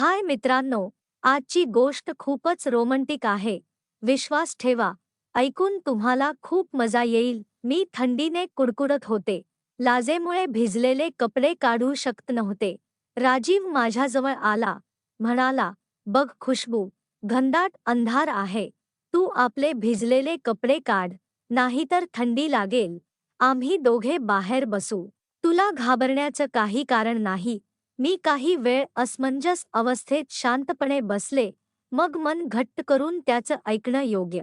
हाय मित्रांनो आजची गोष्ट खूपच रोमंटिक आहे. विश्वास ठेवा. ऐकून तुम्हाला खूप मजा येईल. मी थंडीने कुडकुडत होते. लाजेमुळे भिजलेले कपडे काढू शकत नव्हते. राजीव माझ्याजवळ आला. म्हणाला बघ खुशबू घनदाट अंधार आहे. तू आपले भिजलेले कपडे काढ. नाहीतर थंडी लागेल. आम्ही दोघे बाहेर बसू. तुला घाबरण्याचं काही कारण नाही. मी काही वेळ असमंजस अवस्थेत शांतपणे बसले मग मन घट्ट करून त्याचं ऐकणं योग्य.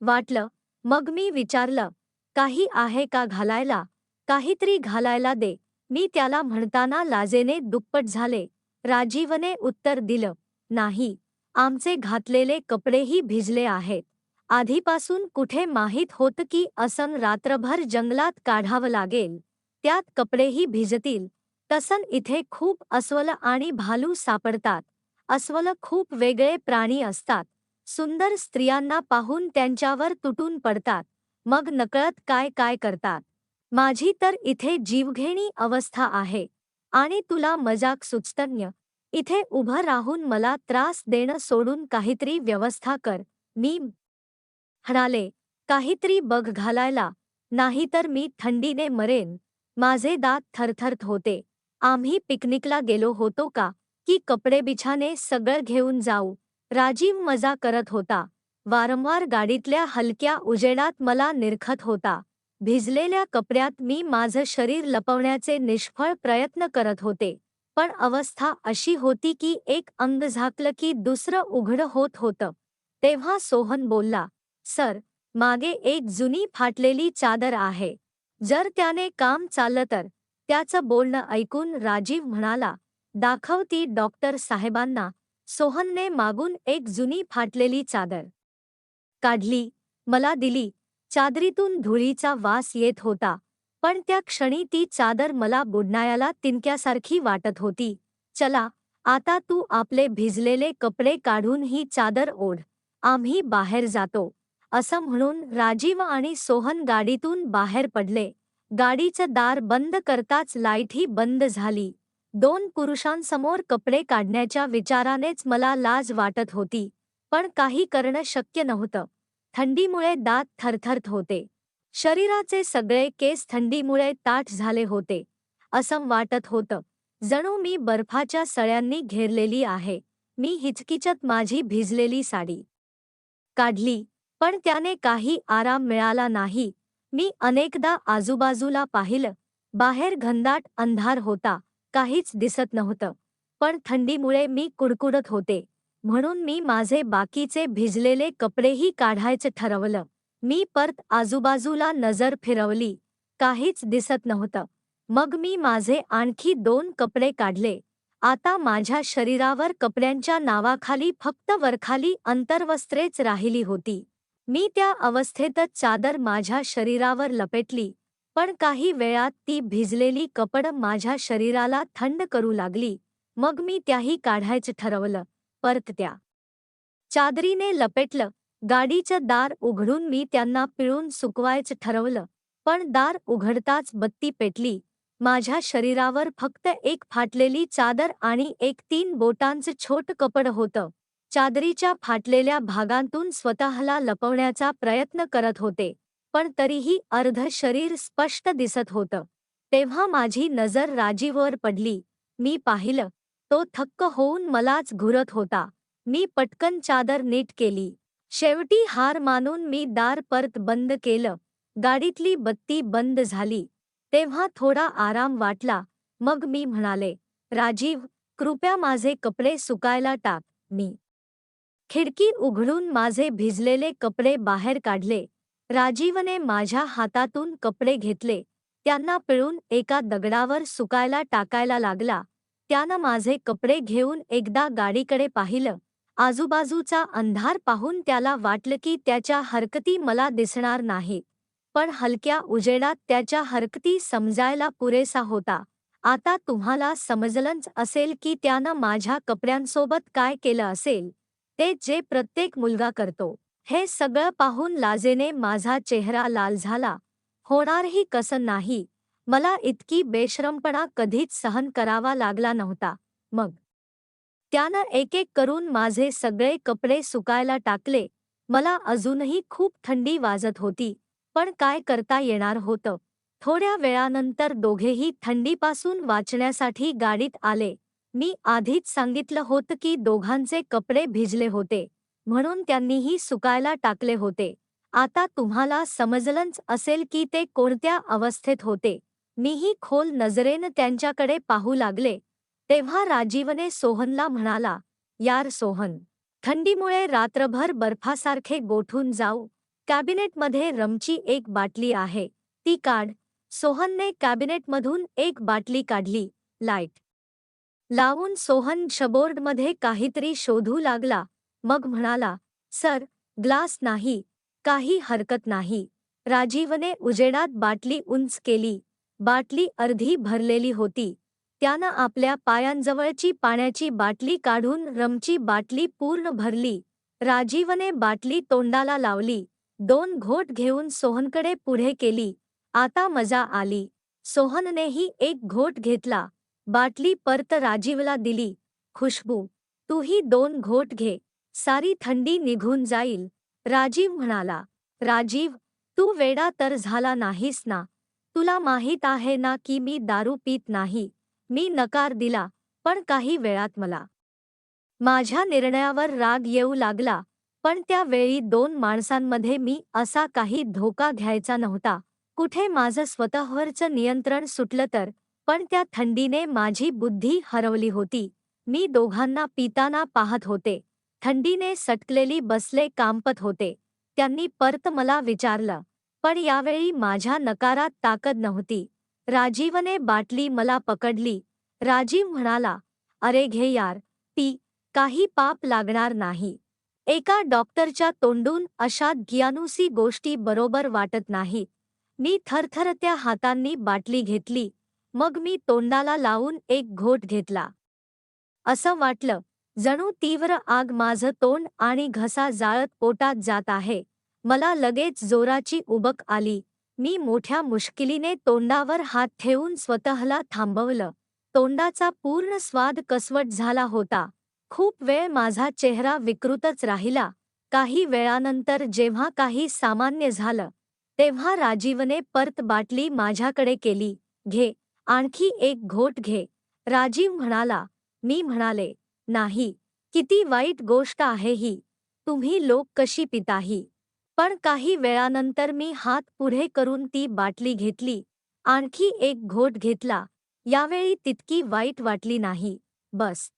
वाटलं मग मी विचारलं काही आहे का घालायला? काहीतरी घालायला दे. मी त्याला म्हणताना लाजेने दुप्पट झाले. राजीवने उत्तर दिलं नाही आमचे घातलेले कपडेही भिजले आहेत. आधीपासून कुठे माहीत होतं की असन रात्रभर जंगलात काढावं लागेल. त्यात कपडेही भिजतील. तसन इथे खूप अस्वल आणि भालू सापडतात. अस्वल खूप वेगळे प्राणी असतात. सुंदर स्त्रियांना पाहून त्यांच्यावर तुटून पडतात. मग नकळत काय काय करतात. माझी तर इथे जीवघेणी अवस्था आहे. आणि तुला मजाक सुचतन्य. इथे उभं राहून मला त्रास देणं सोडून काहीतरी व्यवस्था कर. मी म्हणाले काहीतरी बघ घालायला. नाहीतर मी थंडीने मरेन. माझे दात थरथरत होते. आम्ही पिकनिकला गेलो होतो का? की कपडे बिछाने सगळं घेऊन जाऊ. राजीव मजा करत होता. वारंवार गाडीतल्या हलक्या उजेडात मला निरखत होता. भिजलेल्या कपड्यात मी माझं शरीर लपवण्याचे निष्फळ प्रयत्न करत होते. पण अवस्था अशी होती की एक अंग झाकलं की दुसरं उघडं होत होतं. तेव्हा सोहन बोलला सर मागे एक जुनी फाटलेली चादर आहे. जर त्याने काम चाललं तर त्याचं बोलणं ऐकून राजीव म्हणाला दाखव ती डॉक्टर साहेबांना. सोहनने मागून एक जुनी फाटलेली चादर काढली मला दिली. चादरीतून धुळीचा वास येत होता पण त्या क्षणी ती चादर मला बुडणायाला तिनक्यासारखी वाटत होती. चला आता तू आपले भिजलेले कपडे काढून ही चादर ओढ. आम्ही बाहेर जातो. असं म्हणून राजीव आणि सोहन गाडीतून बाहेर पडले. गाडीचं दार बंद करताच लाईटही बंद झाली. दोन पुरुषांसमोर कपडे काढण्याच्या विचारानेच मला लाज वाटत होती पण काही करणं शक्य नव्हतं. थंडीमुळे दात थरथरत होते. शरीराचे सगळे केस थंडीमुळे ताठ झाले होते. असं वाटत होतं जणू मी बर्फाच्या सळ्यांनी घेरलेली आहे. मी हिचकिचत माझी भिजलेली साडी काढली पण त्याने काही आराम मिळाला नाही. मी अनेकदा आजूबाजूला पाहिलं. बाहेर घनदाट अंधार होता. काहीच दिसत नव्हतं. पण थंडीमुळे मी कुडकुडत होते. म्हणून मी माझे बाकीचे भिजलेले कपडेही काढायचे ठरवलं. मी परत आजूबाजूला नजर फिरवली. काहीच दिसत नव्हतं. मग मी माझे आणखी दोन कपडे काढले. आता माझ्या शरीरावर कपड्यांच्या नावाखाली फक्त वरखाली अंतर्वस्त्रेच राहिली होती. मी त्या अवस्थेतच चादर माझ्या शरीरावर लपेटली पण काही वेळात ती भिजलेली कपड माझ्या शरीराला थंड करू लागली. मग मी त्याही काढायचं ठरवलं परत त्या चादरीने लपेटलं. गाडीचं दार उघडून मी त्यांना पिळून सुकवायचं ठरवलं पण दार उघडताच बत्ती पेटली. माझ्या शरीरावर फक्त एक फाटलेली चादर आणि एक तीन बोटांचं छोट कपड होतं. चादरीच्या फाटलेल्या भागांतून स्वतःला लपवण्याचा प्रयत्न करत होते पण तरीही अर्ध शरीर स्पष्ट दिसत होतं. तेव्हा माझी नजर राजीवर पडली. मी पाहिलं तो थक्क होऊन मलाच घुरत होता. मी पटकन चादर नीट केली. शेवटी हार मानून मी दार परत बंद केलं. गाडीतली बत्ती बंद झाली. तेव्हा थोडा आराम वाटला. मग मी म्हणाले राजीव कृपया माझे कपडे सुकायला टाक. मी खिडकी उघडून माझे भिजलेले कपडे बाहेर काढले. राजीवने माझ्या हातातून कपडे घेतले. त्यांना पिळून एका दगडावर सुकायला टाकायला लागला. त्यानं माझे कपडे घेऊन एकदा गाडीकडे पाहिलं. आजूबाजूचा अंधार पाहून त्याला वाटलं की त्याच्या हरकती मला दिसणार नाही. पण हलक्या उजेडात त्याच्या हरकती समजायला पुरेसा होता. आता तुम्हाला समजलंच असेल की त्यानं माझ्या कपड्यांसोबत काय केलं असेल. ते जे प्रत्येक मुलगा करतो हे सगळं पाहून लाजेने माझा चेहरा लाल झाला. होणारही कसं नाही मला इतकी बेश्रमपणा कधीच सहन करावा लागला नव्हता. मग त्यानं एक एक करून माझे सगळे कपडे सुकायला टाकले. मला अजूनही खूप थंडी वाजत होती पण काय करता येणार होतं? थोड्या वेळानंतर दोघेही थंडीपासून वाचण्यासाठी गाडीत आले. मी आधीच सांगितलं होतं की दोघांचे कपडे भिजले होते म्हणून त्यांनीही सुकायला टाकले होते. आता तुम्हाला समजलंच असेल की ते कोणत्या अवस्थेत होते. मीही खोल नजरेनं त्यांच्याकडे पाहू लागले. तेव्हा राजीवने सोहनला म्हणाला यार सोहन थंडीमुळे रात्रभर बर्फासारखे गोठून जाऊ. कॅबिनेटमध्ये रमची एक बाटली आहे ती काढ. सोहनने कॅबिनेटमधून एक बाटली काढली लाइट. लावून सोहन शबोर्डमध्ये काहीतरी शोधू लागला. मग म्हणाला सर ग्लास नाही काही हरकत नाही. राजीवने उजेडात बाटली उंच केली. बाटली अर्धी भरलेली होती. त्यानं आपल्या पायांजवळची पाण्याची बाटली काढून रमची बाटली पूर्ण भरली. राजीवने बाटली तोंडाला लावली. दोन घोट घेऊन सोहनकडे पुढे केली. आता मजा आली. सोहननेही एक घोट घेतला. बाटली परत राजीवला दिली. खुशबू तूही दोन घोट घे. सारी थंडी निघून जाईल. राजीव म्हणाला राजीव तू वेडा तर झाला नाहीस ना. तुला माहीत आहे ना की मी दारू पीत नाही. मी नकार दिला पण काही वेळात मला. माझ्या निर्णयावर राग येऊ लागला पण त्यावेळी दोन माणसांमध्ये मी असा काही धोका घ्यायचा नव्हता. कुठे माझं स्वतःवरचं नियंत्रण सुटलं तर पण त्या थंडीने माझी बुद्धी हरवली होती. मी दोघांना पिताना पाहत होते. थंडीने सटकलेली बसले कांपत होते. त्यांनी परत मला विचारलं पण यावेळी माझ्या नकारात ताकद नव्हती. राजीवने बाटली मला पकडली. राजीव म्हणाला अरे घे यार पी काही पाप लागणार नाही. एका डॉक्टरच्या तोंडून अशा गियानुसी गोष्टी बरोबर वाटत नाहीत मी थरथरत्या हातांनी बाटली घेतली. मग मी तोंडाला लावून एक घोट घेतला. असं वाटलं जणू तीव्र आग माझं तोंड आणि घसा जाळत पोटात जात आहे. मला लगेच जोराची उबक आली. मी मोठ्या मुश्किलीने तोंडावर हात ठेवून स्वतःला थांबवलं. तोंडाचा पूर्ण स्वाद कसवट झाला होता. खूप वेळ माझा चेहरा विकृतच राहिला. काही वेळानंतर जेव्हा काही सामान्य झालं तेव्हा राजीवने परत बाटली माझ्याकडे केली. घे. आणखी एक घोट घे. राजीव म्हणाला मी म्हणाले नाही किती वाईट गोष्ट आहे ही. तुम्ही लोक कशी पिताही. पण काही वेळानंतर मी हात पुढे करून ती बाटली घेतली. आणखी एक घोट घेतला. यावेळी तितकी वाईट वाटली नाही. बस.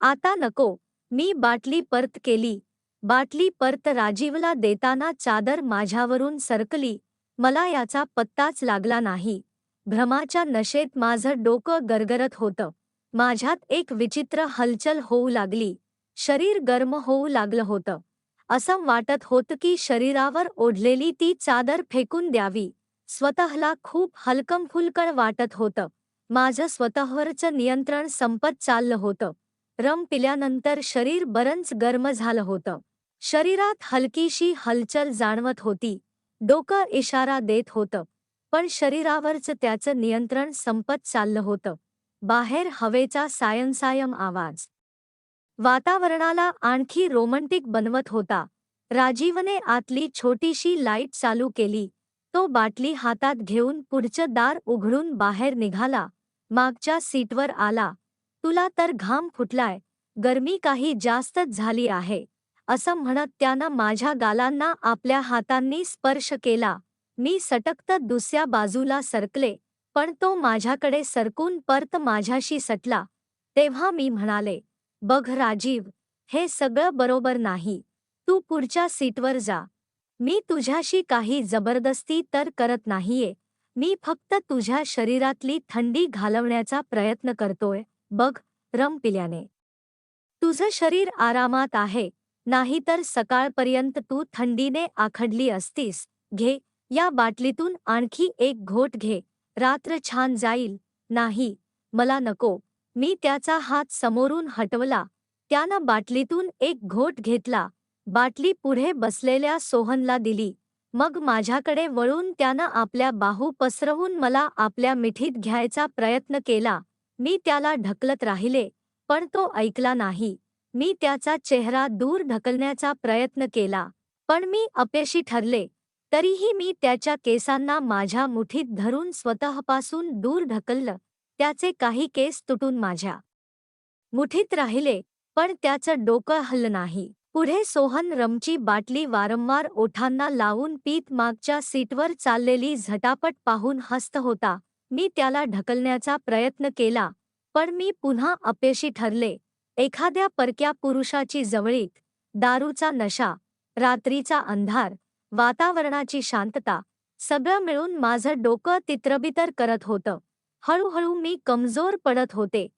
आता नको. मी बाटली परत केली. बाटली परत राजीवला देताना चादर माझ्यावरून सरकली. मला याचा पत्ताच लागला नाही. भ्रमाच्या नशेत माझं डोकं गरगरत होतं. माझ्यात एक विचित्र हलचल होऊ लागली. शरीर गर्म होऊ लागलं होतं. असं वाटत होतं की शरीरावर ओढलेली ती चादर फेकून द्यावी. स्वतःला खूप हलकमफुलकळ वाटत होतं. माझं स्वतःवरचं नियंत्रण संपत चाललं होतं. रम पिल्यानंतर शरीर बरंच गर्म झालं होतं. शरीरात हलकीशी हलचल जाणवत होती. डोकं इशारा देत होतं. पण शरीरावरचं त्याचं नियंत्रण संपत चाललं होतं. बाहेर हवेचा सायंसायम आवाज. वातावरणाला आणखी रोमंटिक बनवत होता. राजीवने आतली छोटीशी लाइट चालू केली. तो बाटली हातात घेऊन पुढचं दार उघडून बाहेर निघाला. मागच्या सीटवर आला. तुला तर घाम फुटलाय. गर्मी काही जास्तच झाली आहे. असं म्हणत त्यानं माझ्या गालांना आपल्या हातांनी स्पर्श केला. मी सटकत दुसऱ्या बाजूला सरकले पण तो माझ्याकडे सरकून परत माझ्याशी सटला. तेव्हा मी म्हणाले बघ राजीव हे सगळं बरोबर नाही. तू पुढच्या सीटवर जा. मी तुझ्याशी काही जबरदस्ती तर करत नाहीये. मी फक्त तुझ्या शरीरातली थंडी घालवण्याचा प्रयत्न करतोय. बघ रम पिल्याने. तुझं शरीर आरामात आहे. नाहीतर सकाळपर्यंत तू थंडीने आखडली असतीस. घे. या बाटलीतून आणखी एक घोट घे. रात्र छान जाईल. नाही मला नको. मी त्याचा हात समोरून हटवला. त्यानं बाटलीतून एक घोट घेतला. बाटली पुढे बसलेल्या सोहनला दिली. मग माझ्याकडे वळून त्यानं आपल्या बाहू पसरवून मला आपल्या मिठीत घ्यायचा प्रयत्न केला. मी त्याला ढकलत राहिले पण तो ऐकला नाही. मी त्याचा चेहरा दूर ढकलण्याचा प्रयत्न केला. पण मी अपयशी ठरले. तरीही मी त्याच्या केसांना माझ्या मुठीत धरून स्वतःपासून दूर ढकललं त्याचे काही केस तुटून माझ्या मुठीत राहिले पण त्याचं डोकं हल्लं नाही. पुढे सोहन रमची बाटली वारंवार ओठांना लावून पीत मागच्या सीटवर चाललेली झटापट पाहून हस्त होता. मी त्याला ढकलण्याचा प्रयत्न केला पण मी पुन्हा अपयशी ठरले. एखाद्या परक्या पुरुषाची जवळीक दारूचा नशा रात्रीचा अंधार वातावरणाची शांतता. सगळं मिळून माझं डोकं तित्रबितर करत होतं. हळूहळू मी कमजोर पडत होते.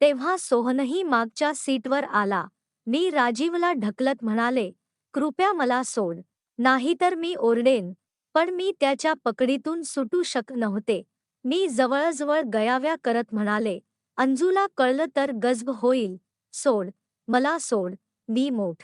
तेव्हा सोहनही मागच्या सीटवर आला. मी राजीवला ढकलत म्हणाले कृपया मला सोड. नाहीतर मी ओरडेन. पण मी त्याच्या पकडीतून सुटू शक नव्हते. मी जवळजवळ गयाव्या करत म्हणाले अंजूला कळलं तर गजब होईल. सोड. मला सोड. मी मोठ.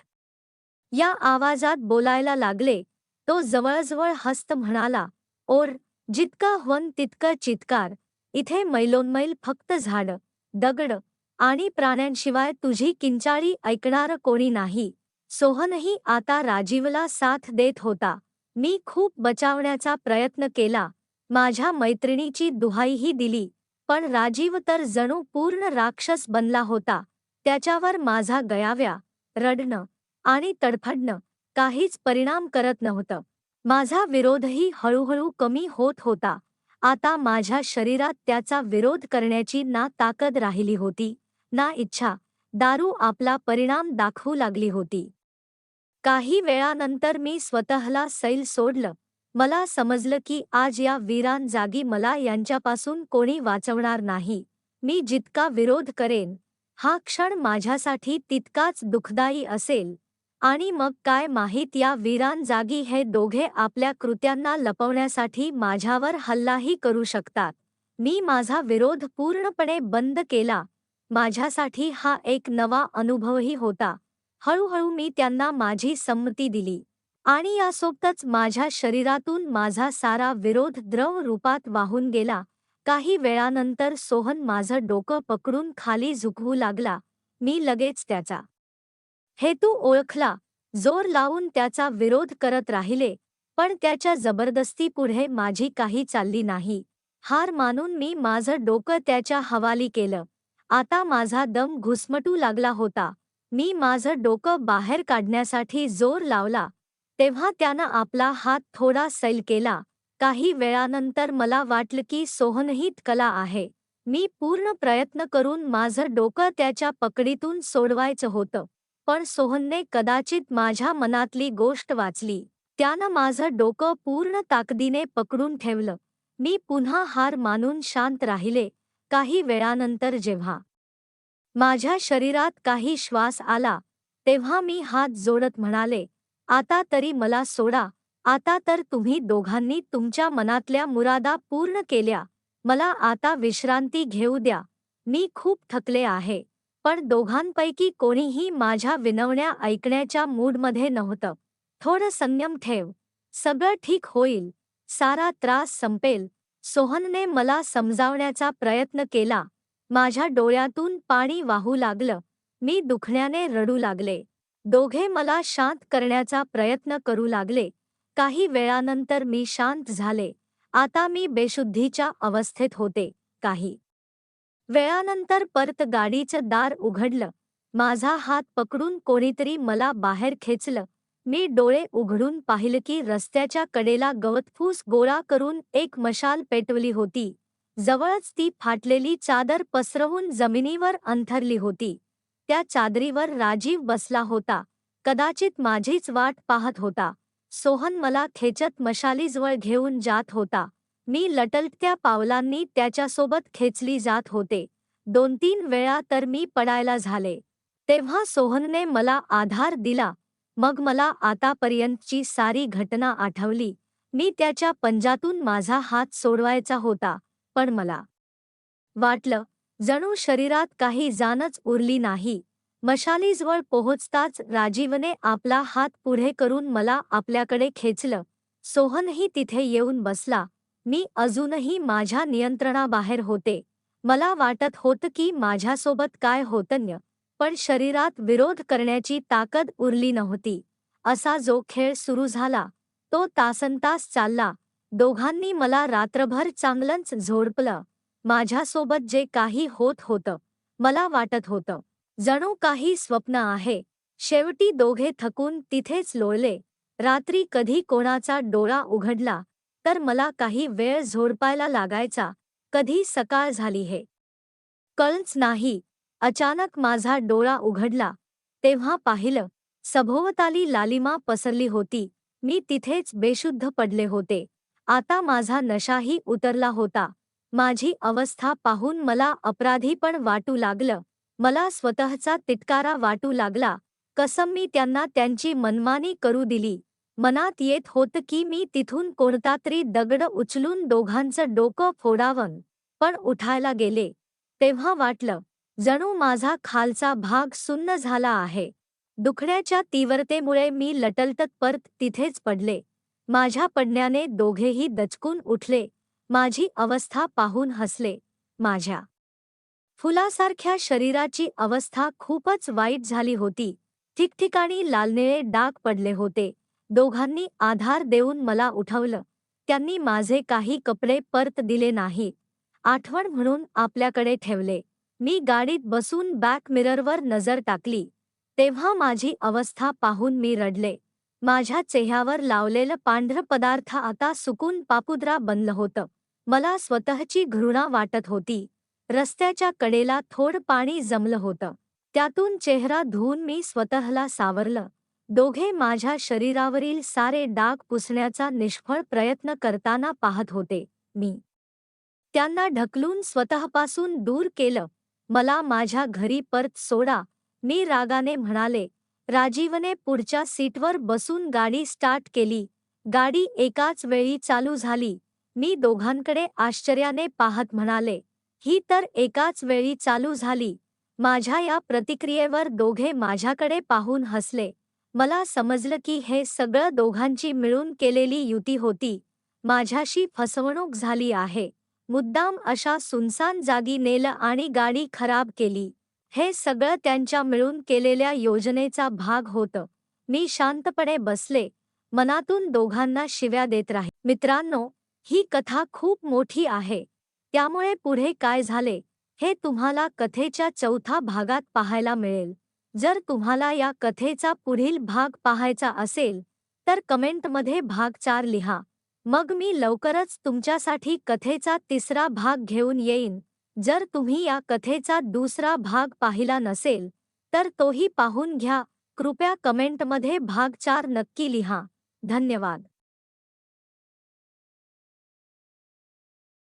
या आवाजात बोलायला लागले. तो जवळजवळ हस्त म्हणाला ओर जितका हवन तितकं चितकार. इथे मैलोनमैल फक्त झाड दगड आणि प्राण्यांशिवाय तुझी किंचाळी ऐकणारं कोणी नाही. सोहनही आता राजीवला साथ देत होता. मी खूप बचावण्याचा प्रयत्न केला. माझ्या मैत्रिणीची दुहाईही दिली. पण राजीव तर जणू पूर्ण राक्षस बनला होता. त्याच्यावर माझा गयाव्या रडणं आणि तडफडणं काहीच परिणाम करत नव्हतं. माझा विरोधही हळूहळू कमी होत होता. आता माझ्या शरीरात त्याचा विरोध करण्याची ना ताकद राहिली होती ना इच्छा. दारू आपला परिणाम दाखवू लागली होती. काही वेळानंतर मी स्वतःला सैल सोडलं. मला समजलं की आज या वीरान जागी मला यांच्यापासून कोणी वाचवणार नाही. मी जितका विरोध करेन हा क्षण माझ्यासाठी तितकाच दुःखदायी असेल. आणि मग काय माहीत या वीरान जागी हे दोघे आपल्या कृत्यांना लपवण्यासाठी माझ्यावर हल्लाही करू शकतात. मी माझा विरोध पूर्णपणे बंद केला. माझ्यासाठी हा एक नवा अनुभवही होता. हळूहळू मी त्यांना माझी संमती दिली. आणि यासोबतच माझ्या शरीरातून माझा सारा विरोध द्रव रूपात वाहून गेला. काही वेळानंतर सोहन माझं डोकं पकडून खाली झुकवू लागला. मी लगेच त्याचा हेतू ओळखला. जोर लावून त्याचा विरोध करत राहिले पण त्याच्या जबरदस्तीपुढे माझी काही चालली नाही. हार मानून मी माझं डोकं त्याच्या हवाली केलं. आता माझा दम घुसमटू लागला होता. मी माझं डोकं बाहेर काढण्यासाठी जोर लावला. तेव्हा त्यानं आपला हात थोडा सैल केला. काही वेळानंतर मला वाटलं की सोहनहीत कला आहे. मी पूर्ण प्रयत्न करून माझं डोकं त्याच्या पकडीतून सोडवायचं होतं. पण सोहनने कदाचित माझ्या मनातली गोष्ट वाचली. त्यानं माझं डोकं पूर्ण ताकदीने पकडून ठेवलं. मी पुन्हा हार मानून शांत राहिले काही वेळानंतर जेव्हा माझ्या शरीरात काही श्वास आला तेव्हा मी हात जोडत म्हणाले आता तरी मला सोडा आता तर तुम्ही दोघांनी तुमच्या मनातल्या मुरादा पूर्ण केल्या मला आता विश्रांती घेऊ द्या मी खूप थकले आहे. पण दोघांपैकी कोणीही माझ्या विनवण्या ऐकण्याच्या मूडमध्ये नव्हतं. थोडं संयम ठेव. सगळं ठीक होईल. सारा त्रास संपेल. सोहनने मला समजावण्याचा प्रयत्न केला. माझ्या डोळ्यातून पाणी वाहू लागलं. मी दुखण्याने रडू लागले. दोघे मला शांत करण्याचा प्रयत्न करू लागले. काही वेळानंतर मी शांत झाले. आता मी बेशुद्धीच्या अवस्थेत होते. काही वेळानंतर परत गाडीचं दार उघडलं. माझा हात पकडून कोणीतरी मला बाहेर खेचलं. मी डोळे उघडून पाहिलं की रस्त्याच्या कडेला गवतफूस गोळा करून एक मशाल पेटवली होती. जवळच ती फाटलेली चादर पसरवून जमिनीवर अंथरली होती. त्या चादरीवर राजीव बसला होता. कदाचित माझीच वाट पाहत होता. सोहन मला खेचत मशालीजवळ घेऊन जात होता. मी लटलत्या पावलांनी त्याच्यासोबत खेचली जात होते. दोन तीन वेळा तर मी पडायला झाले. तेव्हा सोहनने मला आधार दिला. मग मला आतापर्यंतची सारी घटना आठवली. मी त्याच्या पंजातून माझा हात सोडवायचा होता पण मला वाटलं जणू शरीरात काही जानच उरली नाही. मशालीजवळ पोहोचताच राजीवने आपला हात पुढे करून मला आपल्याकडे खेचलं. सोहनही तिथे येऊन बसला. मी अजूनही माझ्या नियंत्रणाबाहेर होते. मला वाटत होतं की माझ्यासोबत काय होतन्य पण शरीरात विरोध करण्याची ताकद उरली नव्हती. असा जो खेळ सुरू झाला तो तासनतास चालला. दोघांनी मला रात्रभर चांगलंच झोडपलं. माझ्यासोबत जे काही होत होतं मला वाटत होतं. जणू काही स्वप्न आहे. शेवटी दोघे थकून तिथेच लोळले. रात्री कधी कोणाचा डोळा उघडला तर मला काही वेळ झोडपायला लागायचा. कधी सकाळ झाली हे? कळच नाही. अचानक माझा डोळा उघडला. तेव्हा पाहिलं सभोवताली लालिमा पसरली होती. मी तिथेच बेशुद्ध पडले होते. आता माझा नशाही उतरला होता. माझी अवस्था पाहून मला अपराधी पण वाटू लागलं. मला स्वतःचा तिटकारा वाटू लागला. कसम मी त्यांना त्यांची मनमानी करू दिली. मनात येत होतं की मी तिथून कोणता तरी दगड उचलून दोघांचं डोकं फोडावं. पण उठायला गेले. तेव्हा वाटलं जणू माझा खालचा भाग सुन्न झाला आहे. दुखण्याच्या तीव्रतेमुळे मी लटलटत परत तिथेच पडले. माझ्या पडण्याने दोघेही दचकून उठले. माझी अवस्था पाहून हसले. माझ्या फुलासारख्या शरीराची अवस्था खूपच वाईट झाली होती. ठिकठिकाणी लालनिळे डाग पडले होते. दोघांनी आधार देऊन मला उठवलं. त्यांनी माझे काही कपडे परत दिले नाहीत आठवण म्हणून आपल्याकडे ठेवले. मी गाडीत बसून बॅक मिररवर नजर टाकली. तेव्हा माझी अवस्था पाहून मी रडले. माझ्या चेह्यावर लावलेलं पांढरं पदार्थ आता सुकून पापुद्रा बनलं होतं. मला स्वतःची घृणा वाटत होती. रस्त्याच्या कडेला थोड पाणी जमलं होतं. त्यातून चेहरा धुवून मी स्वतःला सावरलं. दोघे माझ्या शरीरावरील सारे डाग पुसण्याचा निष्फळ प्रयत्न करताना पाहत होते. मी त्यांना ढकलून स्वतःपासून दूर केलं. मला माझ्या घरी परत सोडा. मी रागाने म्हणाले राजीवने पुढच्या सीटवर बसून गाडी स्टार्ट केली. गाडी एकाच वेळी चालू झाली. मी दोघांकडे आश्चर्याने पाहत म्हणाले ही तर एकाच वेळी चालू झाली. माझ्या या प्रतिक्रियेवर दोघे माझ्याकडे पाहून हसले. मला समजलं की हे सगळं दोघांची मिळून केलेली युती होती. माझ्याशी फसवणूक झाली आहे. मुद्दाम अशा सुनसान जागी नेलं आणि गाडी खराब केली. हे सगळं त्यांच्या मिळून केलेल्या योजनेचा भाग होतं. मी शांतपणे बसले. मनातून दोघांना शिव्या देत राही. मित्रांनो ही कथा खूप मोठी आहे. त्यामुळे पुढे काय झाले हे तुम्हाला कथेच्या चौथा भागात पाहायला मिळेल. जर तुम्हाला या कथेचा पुढील भाग पाहायचा असेल तर कमेंटमध्ये भाग चार लिहा. मग मी लवकरच तुमच्यासाठी कथेचा तिसरा भाग घेऊन येईन. जर तुम्ही या कथेचा दुसरा भाग पाहिला नसेल तर तोही पाहून घ्या. कृपया कमेंटमध्ये भाग चार नक्की लिहा. धन्यवाद.